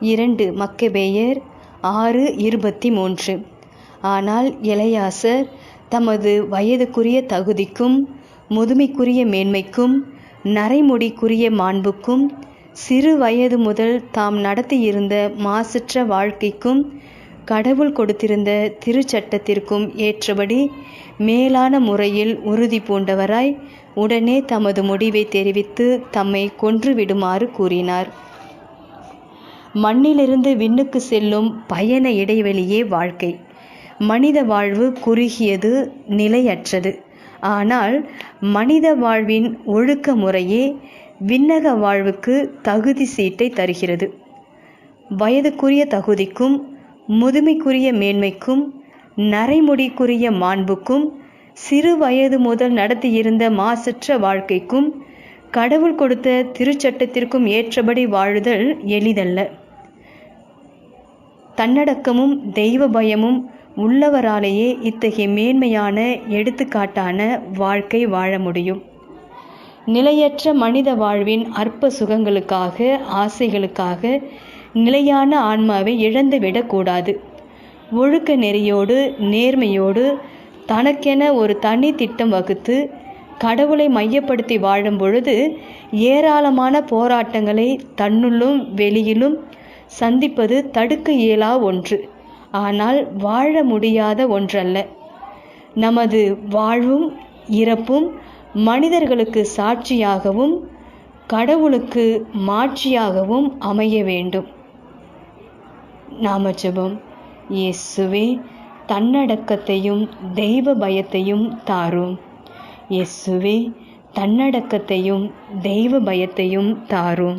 இரண்டு மக்கபேயர் ஆறு இருபத்தி மூன்று ஆனால் இளையாசர் தமது வயதுக்குரிய தகுதிக்கும் முதுமைக்குரிய மேன்மைக்கும் நரைமுடிக்குரிய மாண்புக்கும் சிறு வயது முதல் தாம் நடத்தியிருந்த மாசற்ற வாழ்க்கைக்கும் கடவுள் கொடுத்திருந்த திருச்சட்டத்திற்கும் ஏற்றபடி மேலான முறையில் உறுதி பூண்டவராய் உடனே தமது முடிவை தெரிவித்து தம்மை கொன்றுவிடுமாறு கூறினார். மண்ணிலிருந்து விண்ணுக்கு செல்லும் பயண இடைவெளியே வாழ்க்கை. மனித வாழ்வு குறுகியது நிலையற்றது. ஆனால் மனித வாழ்வின் ஒழுக்க முறையே விண்ணக வாழ்வுக்கு தகுதி சீட்டை தருகிறது. வயதுக்குரிய தகுதிக்கும் முதுமைக்குரிய மேன்மைக்கும் நரைமுடிக்குரிய மாண்புக்கும் சிறு வயது முதல் நடத்தியிருந்த மாசற்ற வாழ்க்கைக்கும் கடவுள் கொடுத்த திருச்சட்டத்திற்கும் ஏற்றபடி வாழுதல் எளிதல்ல. தன்னடக்கமும் தெய்வ பயமும் உள்ளவராலேயே இத்தகைய மேன்மையான எடுத்துக்காட்டான வாழ்க்கை வாழ முடியும். நிலையற்ற மனித வாழ்வின் அற்ப சுகங்களுக்காக ஆசைகளுக்காக நிலையான ஆன்மாவை இழந்துவிடக்கூடாது ஒழுக்க நெறியோடு நேர்மையோடு தனக்கென ஒரு தனி திட்டம் வகுத்து கடவுளை மையப்படுத்தி வாழும் பொழுது ஏராளமான போராட்டங்களை தன்னுள்ளும் வெளியிலும் சந்திப்பது தடுக்க இயலா ஒன்று. ஆனால் வாழ முடியாத ஒன்றல்ல. நமது வாழ்வும் இறப்பும் மனிதர்களுக்கு சாட்சியாகவும் கடவுளுக்கு மாட்சியாகவும் அமைய வேண்டும். நாம ஜெபம் இயேசுவே தன்னடக்கத்தையும் தெய்வ பயத்தையும் தாரும். இயேசுவே தன்னடக்கத்தையும் தெய்வ பயத்தையும் தாரும்.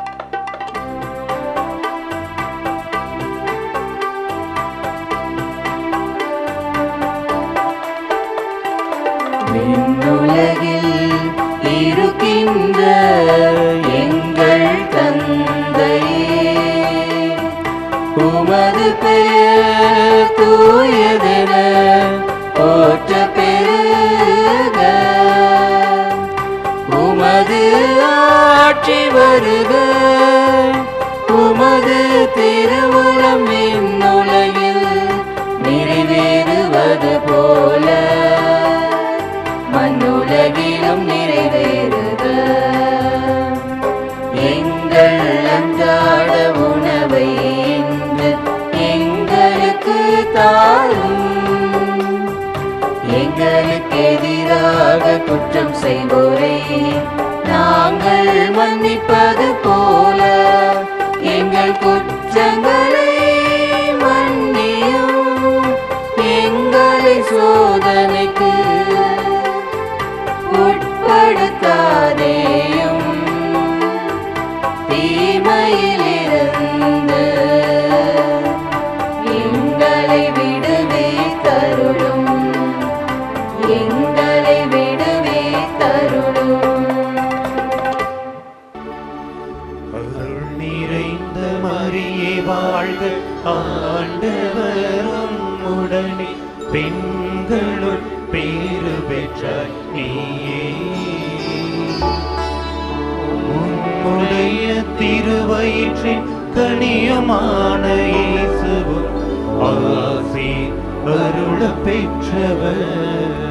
தூயதென போற்ற பெருக. உமது ஆட்சி வருக. உமது திருவுளம் விண்ணுலகில் நிறைவேறுவது போல. rainbow. பெண்களுள் பேரு பெற்ற நீயே. உன்னுடைய திருவயிற்றின் கனியமான இயேசுவும் ஆசி அருள பெற்றவர்.